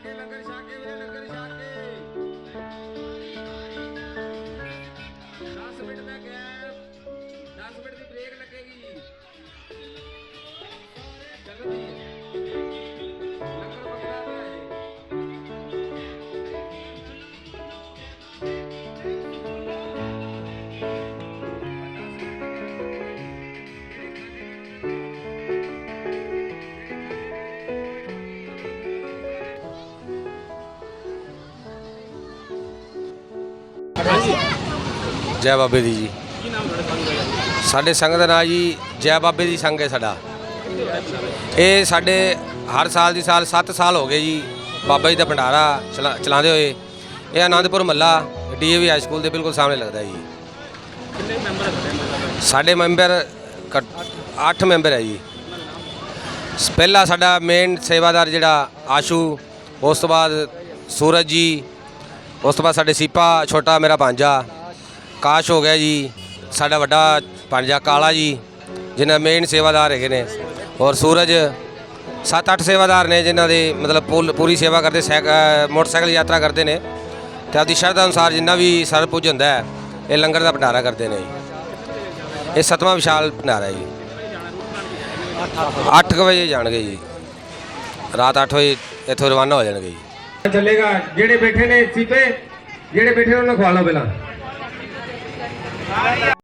ਛਾਕੇ, ਲੰਗਰ ਛਾਕੇ ਵੀਰੇ, ਲੰਗਰ ਛਾਕੇ। 10 ਮਿੰਟ ਦਾ ਗੈਪ 10 ਮਿੰਟ ਦੀ ਬ੍ਰੇਕ ਲੱਗੇਗੀ। ਜੈ ਬਾਬੇ ਦੀ ਜੀ। ਸਾਡੇ ਸੰਘ ਦਾ ਨਾਂ ਜੀ ਜੈ ਬਾਬੇ ਦੀ ਸੰਘ ਹੈ ਸਾਡਾ। ਇਹ ਸਾਡੇ ਹਰ ਸਾਲ ਦੀ ਸਾਲ 7 ਸਾਲ ਹੋ ਗਏ ਜੀ ਬਾਬਾ ਜੀ ਦਾ ਭੰਡਾਰਾ ਚਲਾ- ਚਲਾਉਂਦੇ ਹੋਏ। ਇਹ ਆਨੰਦਪੁਰ ਮੱਲਾ ਡੀਏਵੀ ਹਾਈ ਸਕੂਲ ਦੇ ਬਿਲਕੁਲ ਸਾਹਮਣੇ ਲੱਗਦਾ ਜੀ। ਸਾਡੇ ਮੈਂਬਰ 8 ਮੈਂਬਰ ਹੈ ਜੀ। ਸ- ਪਹਿਲਾ ਸਾਡਾ ਮੇਨ ਸੇਵਾਦਾਰ ਜਿਹੜਾ ਆਸ਼ੂ, ਉਸ ਤੋਂ ਬਾਅਦ ਸੂਰਜ ਜੀ ਉਸ ਤੋਂ ਬਾਅਦ ਸਾਡੇ ਸੀਪਾ ਛੋਟਾ ਮੇਰਾ ਭਾਂਜਾ, ਕਾਸ਼ ਹੋ ਗਿਆ ਜੀ, ਸਾਡਾ ਵੱਡਾ ਭਾਂਜਾ ਕਾਲਾ ਜੀ, ਜਿਨ੍ਹਾਂ ਮੇਨ ਸੇਵਾਦਾਰ ਹੈਗੇ ਨੇ। ਔਰ ਸੂਰਜ 7-8 ਸੇਵਾਦਾਰ ਨੇ ਜਿਨ੍ਹਾਂ ਦੇ ਮਤਲਬ ਪੂਲ- ਪੂਰੀ ਸੇਵਾ ਕਰਦੇ ਸਾਈਕ- ਮੋਟਰਸਾਈਕਲ ਯਾਤਰਾ ਕਰਦੇ ਨੇ। ਤੇ ਆਪਦੀ ਸ਼ਰਧਾ ਅਨੁਸਾਰ ਜਿੰਨਾ ਵੀ ਸਰ ਪੁੱਜ ਹੁੰਦਾ ਹੈ, ਇਹ ਲੰਗਰ ਦਾ ਭੰਡਾਰਾ ਕਰਦੇ ਨੇ ਜੀ। ਇਹ ਸਤਵਾਂ ਵਿਸ਼ਾਲ ਭੰਡਾਰਾ ਹੈ ਜੀ। 8 ਵਜੇ ਜਾਣਗੇ ਜੀ। ਰਾਤ 8 ਵਜੇ ਇੱਥੋਂ ਰਵਾਨਾ ਹੋ ਜਾਣਗੇ ਜੀ। ਚੱਲੇਗਾ। ਜਿਹੜੇ ਬੈਠੇ ਨੇ ਸੀਪੇ ਜਿਹੜੇ ਬੈਠੇ ਨੇ ਉਹਨਾਂ ਨੂੰ ਖਵਾ ਲਓ ਪਹਿਲਾਂ।